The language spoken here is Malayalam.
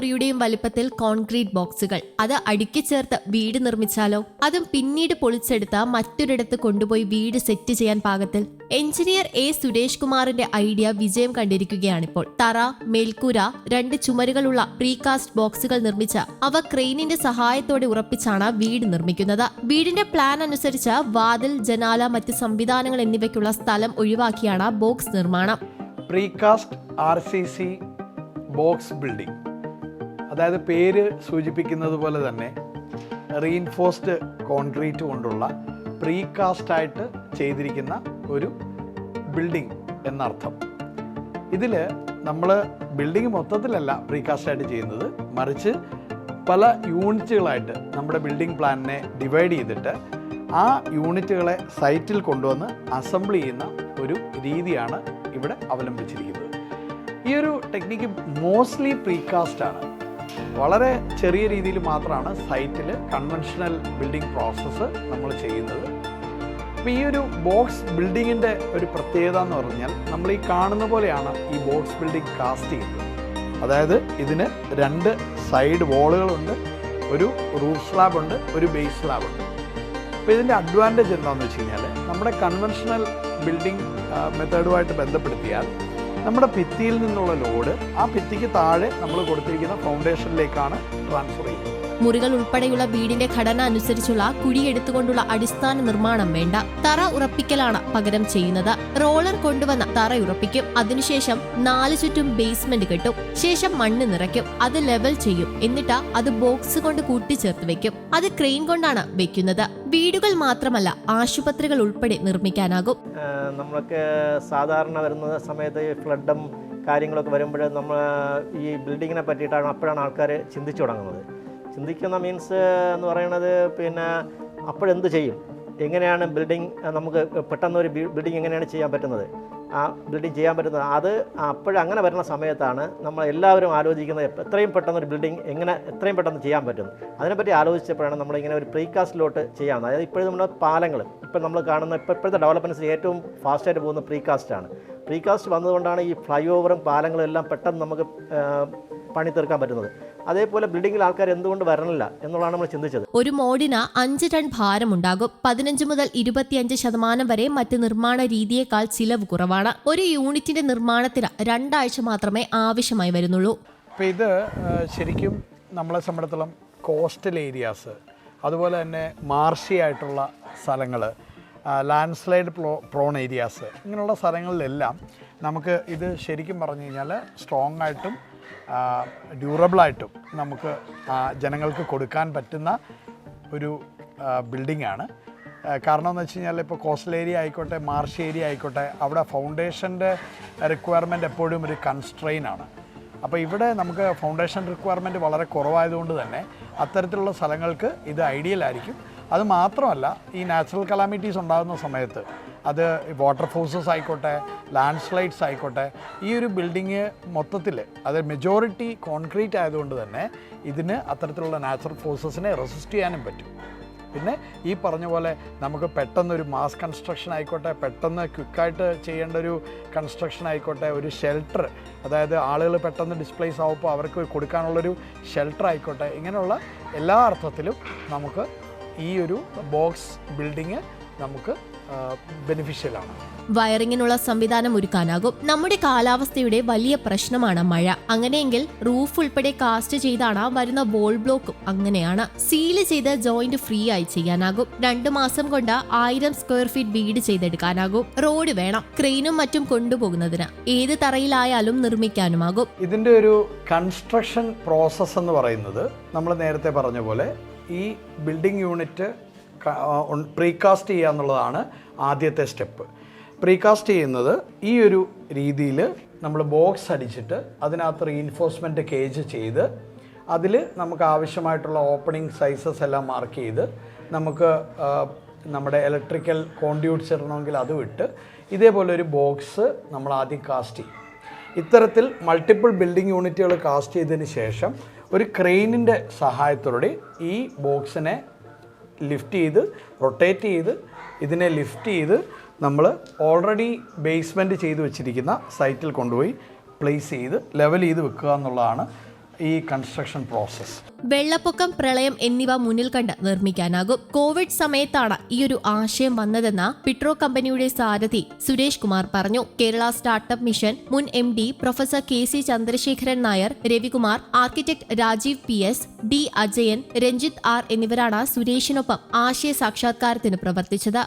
മുറിയുടെയും വലിപ്പത്തിൽ കോൺക്രീറ്റ് ബോക്സുകൾ. അത് അടുക്കി ചേർത്ത് വീട് നിർമ്മിച്ചാലോ? അതും പിന്നീട് പൊളിച്ചെടുത്ത മറ്റൊരിടത്ത് കൊണ്ടുപോയി വീട് സെറ്റ് ചെയ്യാൻ പാകത്തിൽ എഞ്ചിനീയർ എ സുരേഷ് കുമാറിന്റെ ഐഡിയ വിജയം കണ്ടിരിക്കുകയാണിപ്പോൾ. തറ മേൽക്കൂര രണ്ട് ചുമരുകളുള്ള പ്രീകാസ്റ്റ് ബോക്സുകൾ നിർമ്മിച്ച അവ ക്രെയിനിന്റെ സഹായത്തോടെ ഉറപ്പിച്ചാണ് വീട് നിർമ്മിക്കുന്നത്. വീടിന്റെ പ്ലാൻ അനുസരിച്ച് വാതിൽ ജനാല മറ്റ് സംവിധാനങ്ങൾ എന്നിവയ്ക്കുള്ള സ്ഥലം ഒഴിവാക്കിയാണ് ബോക്സ് നിർമ്മാണം. Precast R C C box building അതായത് പേര് സൂചിപ്പിക്കുന്നത് പോലെ തന്നെ റീൻഫോഴ്സ്ഡ് കോൺക്രീറ്റ് കൊണ്ടുള്ള പ്രീകാസ്റ്റ് ആയിട്ട് ചെയ്തിരിക്കുന്ന ഒരു ബിൽഡിംഗ് എന്നർത്ഥം. ഇതിൽ നമ്മൾ ബിൽഡിംഗ് മൊത്തത്തിലല്ല പ്രീകാസ്റ്റ് ആയിട്ട് ചെയ്യുന്നത്. മറിച്ച് പല യൂണിറ്റുകളായിട്ട് നമ്മുടെ ബിൽഡിംഗ് പ്ലാനിനെ ഡിവൈഡ് ചെയ്തിട്ട് ആ യൂണിറ്റുകളെ സൈറ്റിൽ കൊണ്ടുവന്ന് അസംബിൾ ചെയ്യുന്ന ഒരു രീതിയാണ് ഇവിടെ അവലംബിച്ചിരിക്കുന്നത്. ഈ ഒരു ടെക്നിക്ക് മോസ്റ്റ്ലി പ്രീകാസ്റ്റ് ആണ്. വളരെ ചെറിയ രീതിയിൽ മാത്രമാണ് സൈറ്റിൽ കൺവെൻഷണൽ ബിൽഡിംഗ് പ്രോസസ്സ് നമ്മൾ ചെയ്യുന്നത്. അപ്പോൾ ഈ ഒരു ബോക്സ് ബിൽഡിങ്ങിന്റെ ഒരു പ്രത്യേകത എന്ന് പറഞ്ഞാൽ നമ്മൾ ഈ കാണുന്ന പോലെയാണ് ഈ ബോക്സ് ബിൽഡിംഗ് കാസ്റ്റ് ചെയ്യുന്നത്. അതായത് ഇതിന് രണ്ട് സൈഡ് വോളുകളുണ്ട് ഒരു റൂഫ് സ്ലാബ് ഉണ്ട് ഒരു ബേസ് സ്ലാബ് ഉണ്ട്. അപ്പോൾ ഇതിന്റെ അഡ്വാന്റേജ് എന്താണെന്ന് വെച്ച് കഴിഞ്ഞാൽ നമ്മുടെ കൺവെൻഷണൽ ബിൽഡിംഗ് മെത്തേഡുമായിട്ട് ബന്ധപ്പെടുത്തിയാൽ നമ്മുടെ ഭിത്തിയിൽ നിന്നുള്ള ലോഡ് ആ ഭിത്തിക്ക് താഴെ നമ്മൾ കൊടുത്തിരിക്കുന്ന ഫൗണ്ടേഷനിലേക്കാണ് ട്രാൻസ്ഫർ ചെയ്യുന്നത്. മുറികൾ ഉൾപ്പെടെയുള്ള വീടിന്റെ ഘടന അനുസരിച്ചുള്ള കുഴിയെടുത്തുകൊണ്ടുള്ള അടിസ്ഥാന നിർമ്മാണം വേണ്ട. തറ ഉറപ്പിക്കലാണ് പകരം ചെയ്യുന്നത്. റോളർ കൊണ്ടുവന്ന തറ ഉറപ്പിക്കും. അതിനുശേഷം നാല് ചുറ്റും ബേസ്മെന്റ് കെട്ടും. ശേഷം മണ്ണ് നിറയ്ക്കും. അത് ലെവൽ ചെയ്യും. എന്നിട്ട് അത് ബോക്സ് കൊണ്ട് കൂട്ടിച്ചേർത്ത് വെക്കും. അത് ക്രെയിൻ കൊണ്ടാണ് വെക്കുന്നത്. വീടുകൾ മാത്രമല്ല ആശുപത്രികൾ ഉൾപ്പെടെ നിർമ്മിക്കാനാകും. നമ്മളൊക്കെ സാധാരണ വരുന്ന സമയത്ത് ഫ്ലഡും കാര്യങ്ങളൊക്കെ വരുമ്പോൾ നമ്മൾ ഈ ബിൽഡിങ്ങിനെ പറ്റിയിട്ടാണ് അപ്പോഴാണ് ആൾക്കാർ ചിന്തിച്ചു തുടങ്ങുന്നത്. ചിന്തിക്കുന്ന മീൻസ് എന്ന് പറയുന്നത് പിന്നെ അപ്പോഴെന്ത് ചെയ്യും? എങ്ങനെയാണ് ബിൽഡിംഗ് നമുക്ക് പെട്ടെന്ന് ഒരു ബിൽഡിംഗ് എങ്ങനെയാണ് ചെയ്യാൻ പറ്റുന്നത്? ആ ബിൽഡിംഗ് ചെയ്യാൻ പറ്റുന്നത് അത് അപ്പോഴങ്ങനെ വരുന്ന സമയത്താണ് നമ്മൾ എല്ലാവരും ആലോചിക്കുന്നത് എത്രയും പെട്ടെന്ന് ഒരു ബിൽഡിംഗ് എങ്ങനെ എത്രയും പെട്ടെന്ന് ചെയ്യാൻ പറ്റും. അതിനെപ്പറ്റി ആലോചിച്ചപ്പോഴാണ് നമ്മളിങ്ങനെ ഒരു പ്രീകാസ്റ്റിലോട്ട് ചെയ്യാവുന്നത്. അതായത് ഇപ്പോഴും നമ്മുടെ പാലങ്ങൾ ഇപ്പം നമ്മൾ കാണുന്ന ഇപ്പോൾ ഇപ്പോഴത്തെ ഡെവലപ്മെന്റ്സ് ഏറ്റവും ഫാസ്റ്റായിട്ട് പോകുന്ന പ്രീകാസ്റ്റാണ് പ്രീകാസ്റ്റ് വന്നതുകൊണ്ടാണ് ഈ ഫ്ലൈ ഓവറും പാലങ്ങളും എല്ലാം പെട്ടെന്ന് നമുക്ക് പണി തീർക്കാൻ പറ്റുന്നത്. അതേപോലെ ബിൽഡിങ്ങിൽ ആൾക്കാർ എന്തുകൊണ്ട് വരണില്ല എന്നുള്ളതാണ് നമ്മൾ ചിന്തിച്ചത്. ഒരു മോഡിന് അഞ്ച് ടൺ ഭാരമുണ്ടാകും. പതിനഞ്ച് മുതൽ ഇരുപത്തിയഞ്ച് ശതമാനം വരെ മറ്റ് നിർമ്മാണ രീതിയേക്കാൾ ചിലവ് കുറവാണ്. ഒരു യൂണിറ്റിന്റെ നിർമ്മാണത്തിന് രണ്ടാഴ്ച മാത്രമേ ആവശ്യമായി വരുന്നുള്ളൂ. അപ്പോൾ ഇത് ശരിക്കും നമ്മളെ സംബന്ധിച്ചിടത്തോളം കോസ്റ്റൽ ഏരിയാസ് അതുപോലെ തന്നെ മാർഷി ആയിട്ടുള്ള സ്ഥലങ്ങൾ landslide pro prone areas ഇങ്ങനെയുള്ള സ്ഥലങ്ങളിലെല്ലാം നമുക്ക് ഇത് ശരിക്കും പറഞ്ഞു കഴിഞ്ഞാൽ സ്ട്രോങ് ആയിട്ടും ഡ്യൂറബിളായിട്ടും നമുക്ക് ജനങ്ങൾക്ക് കൊടുക്കാൻ പറ്റുന്ന ഒരു ബിൽഡിംഗ് ആണ്. കാരണം എന്ന് വെച്ച് കഴിഞ്ഞാൽ ഇപ്പോൾ കോസ്റ്റൽ ഏരിയ ആയിക്കോട്ടെ മാർഷ് ഏരിയ ആയിക്കോട്ടെ അവിടെ ഫൗണ്ടേഷന്റെ റിക്വയർമെന്റ് എപ്പോഴും ഒരു കൺസ്ട്രെയിൻ ആണ്. അപ്പോൾ ഇവിടെ നമുക്ക് ഫൗണ്ടേഷൻ റിക്വയർമെന്റ് വളരെ കുറവായതുകൊണ്ട് തന്നെ അത്തരത്തിലുള്ള സ്ഥലങ്ങൾക്ക് ഇത് ഐഡിയൽ ആയിരിക്കും. അത് മാത്രമല്ല ഈ നാച്ചുറൽ കലാമിറ്റീസ് ഉണ്ടാകുന്ന സമയത്ത് അത് വാട്ടർ ഫോഴ്സസ് ആയിക്കോട്ടെ ലാൻഡ് സ്ലൈഡ്സ് ആയിക്കോട്ടെ ഈ ഒരു ബിൽഡിങ് മൊത്തത്തിൽ അത് മെജോറിറ്റി കോൺക്രീറ്റ് ആയതുകൊണ്ട് തന്നെ ഇതിന് അത്തരത്തിലുള്ള നാച്ചുറൽ ഫോഴ്സസിനെ റെസിസ്റ്റ് ചെയ്യാനും പറ്റും. പിന്നെ ഈ പറഞ്ഞ പോലെ നമുക്ക് പെട്ടെന്ന് ഒരു മാസ് കൺസ്ട്രക്ഷൻ ആയിക്കോട്ടെ പെട്ടെന്ന് ക്വിക്കായിട്ട് ചെയ്യേണ്ട ഒരു കൺസ്ട്രക്ഷൻ ആയിക്കോട്ടെ ഒരു ഷെൽട്ടർ അതായത് ആളുകൾ പെട്ടെന്ന് ഡിസ്പ്ലേസ് ആവുമ്പോൾ അവർക്ക് കൊടുക്കാനുള്ളൊരു ഷെൽട്ടർ ആയിക്കോട്ടെ ഇങ്ങനെയുള്ള എല്ലാ അർത്ഥത്തിലും നമുക്ക് ഈ ഒരു ബോക്സ് ബിൽഡിങ് നമുക്ക് ബെനിഫിഷ്യലാണ് വയറിങ്ങിനുള്ള സംവിധാനം ഒരുക്കാനാകും. നമ്മുടെ കാലാവസ്ഥയുടെ വലിയ പ്രശ്നമാണ് മഴ. അങ്ങനെയെങ്കിൽ റൂഫ് ഉൾപ്പെടെ കാസ്റ്റ് ചെയ്താണ് വരുന്ന ബോൾ ബ്ലോക്കും അങ്ങനെയാണ്. സീൽ ചെയ്ത് ജോയിന്റ് ഫ്രീ ആയി ചെയ്യാനാകും. രണ്ടു മാസം കൊണ്ട് ആയിരം സ്ക്വയർ ഫീറ്റ് വീട് ചെയ്തെടുക്കാനാകും. റോഡ് വേണം. ക്രെയിനും മറ്റും കൊണ്ടുപോകുന്നതിന്. ഏത് തറയിലായാലും നിർമ്മിക്കാനുമാകും. ഇതിന്റെ ഒരു കൺസ്ട്രക്ഷൻ പ്രോസസ് എന്ന് പറയുന്നത് നമ്മൾ നേരത്തെ പറഞ്ഞ പോലെ ഈ ബിൽഡിംഗ് യൂണിറ്റ് പ്രീകാസ്റ്റ് ചെയ്യുക എന്നുള്ളതാണ് ആദ്യത്തെ സ്റ്റെപ്പ് പ്രീകാസ്റ്റ് ചെയ്യുന്നത് ഈ ഒരു രീതിയിൽ നമ്മൾ ബോക്സ് അടിച്ചിട്ട് അതിനകത്ത് റീഇൻഫോഴ്സ്മെന്റ് കേജ് ചെയ്ത് അതിൽ നമുക്ക് ആവശ്യമായിട്ടുള്ള ഓപ്പണിംഗ് സൈസസ് എല്ലാം മാർക്ക് ചെയ്ത് നമുക്ക് നമ്മുടെ ഇലക്ട്രിക്കൽ കോണ്ടിയൂട്ട്സ് ഇടണമെങ്കിൽ അത് വിട്ട് ഇതേപോലെ ഒരു ബോക്സ് നമ്മൾ ആദ്യം കാസ്റ്റ് ചെയ്യും. ഇത്തരത്തിൽ മൾട്ടിപ്പിൾ ബിൽഡിംഗ് യൂണിറ്റുകൾ കാസ്റ്റ് ചെയ്തതിന് ശേഷം ഒരു ക്രെയിനിന്റെ സഹായത്തോടെ ഈ ബോക്സിനെ ലിഫ്റ്റ് ചെയ്ത് റൊട്ടേറ്റ് ചെയ്ത് ഇതിനെ ലിഫ്റ്റ് ചെയ്ത് നമ്മൾ ഓൾറെഡി ബേസ്മെന്റ് ചെയ്ത് വെച്ചിരിക്കുന്ന സൈറ്റിൽ കൊണ്ടുപോയി പ്ലേസ് ചെയ്ത് ലെവൽ ചെയ്ത് വെക്കുക എന്നുള്ളതാണ് ഈ കൺസ്ട്രക്ഷൻ പ്രോസസ് വെള്ളപ്പൊക്കം പ്രളയം എന്നിവ മുന്നിൽ കണ്ട് നിർമ്മിക്കാനാകും. കോവിഡ് സമയത്താണ് ഈ ഒരു ആശയം വന്നതെന്ന് പിട്രോ കമ്പനിയുടെ സാരഥി സുരേഷ് കുമാർ പറഞ്ഞു. കേരള സ്റ്റാർട്ടപ്പ് മിഷൻ മുൻ M D professor K C Chandrasekharan Nair Ravikumar architect Rajeev P S D Ajayan Ranjith R എന്നിവരാണ് സുരേഷിനൊപ്പം ആശയ സാക്ഷാത്കാരത്തിന് പ്രവർത്തിച്ചത്.